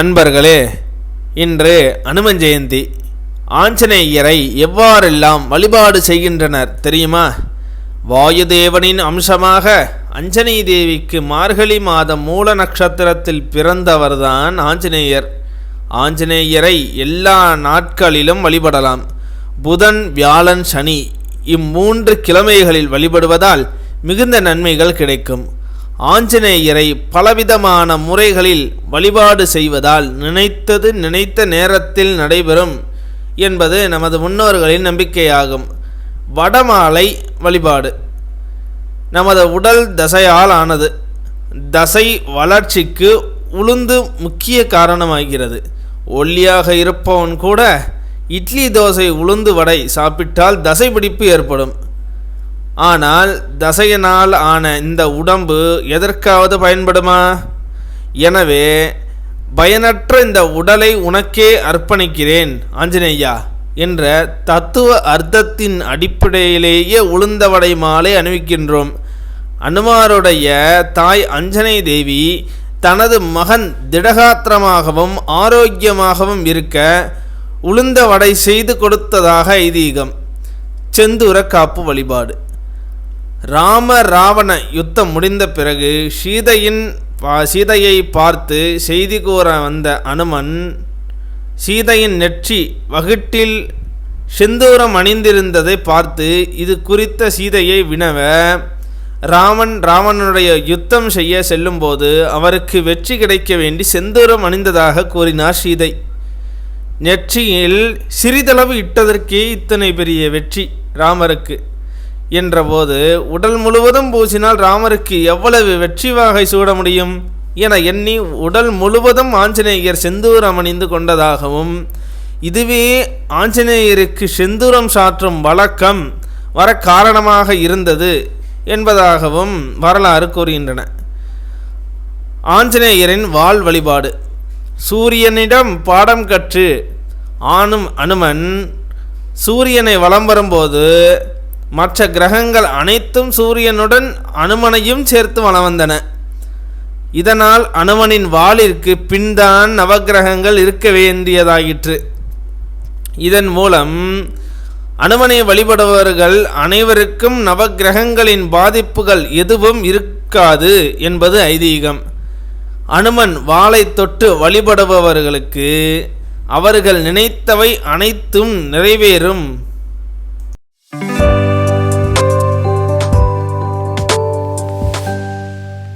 அன்பர்களே இன்று அனுமன் ஜெயந்தி ஆஞ்சநேயரை எவ்வாறெல்லாம் வழிபாடு செய்கின்றனர் தெரியுமா? வாயுதேவனின் அம்சமாக அஞ்சனை தேவிக்கு மார்கழி மாதம் மூல நட்சத்திரத்தில் பிறந்தவர்தான் ஆஞ்சநேயர். ஆஞ்சநேயரை எல்லா நாட்களிலும் வழிபடலாம். புதன் வியாழன் சனி இம்மூன்று கிழமைகளில் வழிபடுவதால் மிகுந்த நன்மைகள் கிடைக்கும். ஆஞ்சநேயரை பலவிதமான முறைகளில் வழிபாடு செய்வதால் நினைத்தது நினைத்த நேரத்தில் நடைபெறும் என்பது நமது முன்னோர்களின் நம்பிக்கையாகும். வடமாலை வழிபாடு. நமது உடல் தசையால் ஆனது. தசை வளர்ச்சிக்கு உளுந்து முக்கிய காரணமாகிறது. ஒல்லியாக இருப்பவன் கூட இட்லி தோசை உளுந்து வடை சாப்பிட்டால் தசை பிடிப்பு ஏற்படும். ஆனால் தசையினால் ஆன இந்த உடம்பு எதற்காவது பயன்படுமா? எனவே பயனற்ற இந்த உடலை உனக்கே அர்ப்பணிக்கிறேன் ஆஞ்சநேயா என்ற தத்துவ அர்த்தத்தின் அடிப்படையிலேயே உளுந்தவடை மாலை அணிவிக்கின்றோம். அனுமாருடைய தாய் அஞ்சனை தேவி தனது மகன் திடகாத்திரமாகவும் ஆரோக்கியமாகவும் இருக்க உளுந்த வடை செய்து கொடுத்ததாக ஐதீகம். செந்தூர காப்பு வழிபாடு. ராம ராவண யுத்தம் முடிந்த பிறகு சீதையின் பா- சீதையை பார்த்து செய்தி கூற வந்த அனுமன் சீதையின் நெற்றி வகுட்டில் செந்தூரம் அணிந்திருந்ததை பார்த்து இது குறித்த சீதையை வினவ ராமன் ராவணனுடைய யுத்தம் செய்ய செல்லும்போது அவருக்கு வெற்றி கிடைக்க வேண்டி செந்தூரம் அணிந்ததாக கூறினார் சீதை. நெற்றியில் சிறிதளவு இட்டதற்கே இத்தனை பெரிய வெற்றி ராமருக்கு. என்றபோது உடல் முழுவதும் பூசினால் ராமருக்கு எவ்வளவு வெற்றி வாகை சூட முடியும்? என எண்ணி உடல் முழுவதும் ஆஞ்சநேயர் செந்தூரம் அணிந்து கொண்டதாகவும் இதுவே ஆஞ்சநேயருக்கு செந்தூரம் சாற்றும் வழக்கம் வர காரணமாக இருந்தது என்பதாகவும் வரலாறு கூறுகின்றன. ஆஞ்சநேயரின் வாள் வழிபாடு. சூரியனிடம் பாடம் கற்று ஆணும் அனுமன் சூரியனை வலம் வரும்போது மற்ற கிரகங்கள் அனைத்தும் சூரியனுடன் அனுமனையும் சேர்த்து வலம் வந்தன இதனால் அனுமனின் வாளிற்கு பின்தான் நவக்கிரகங்கள் இருக்க வேண்டியதாயிற்று. இதன் மூலம் அனுமனை வழிபடுபவர்கள் அனைவருக்கும் நவக்கிரகங்களின் பாதிப்புகள் எதுவும் இருக்காது என்பது ஐதீகம். அனுமன் வாளை தொட்டு வழிபடுபவர்களுக்கு அவர்கள் நினைத்தவை அனைத்தும் நிறைவேறும்.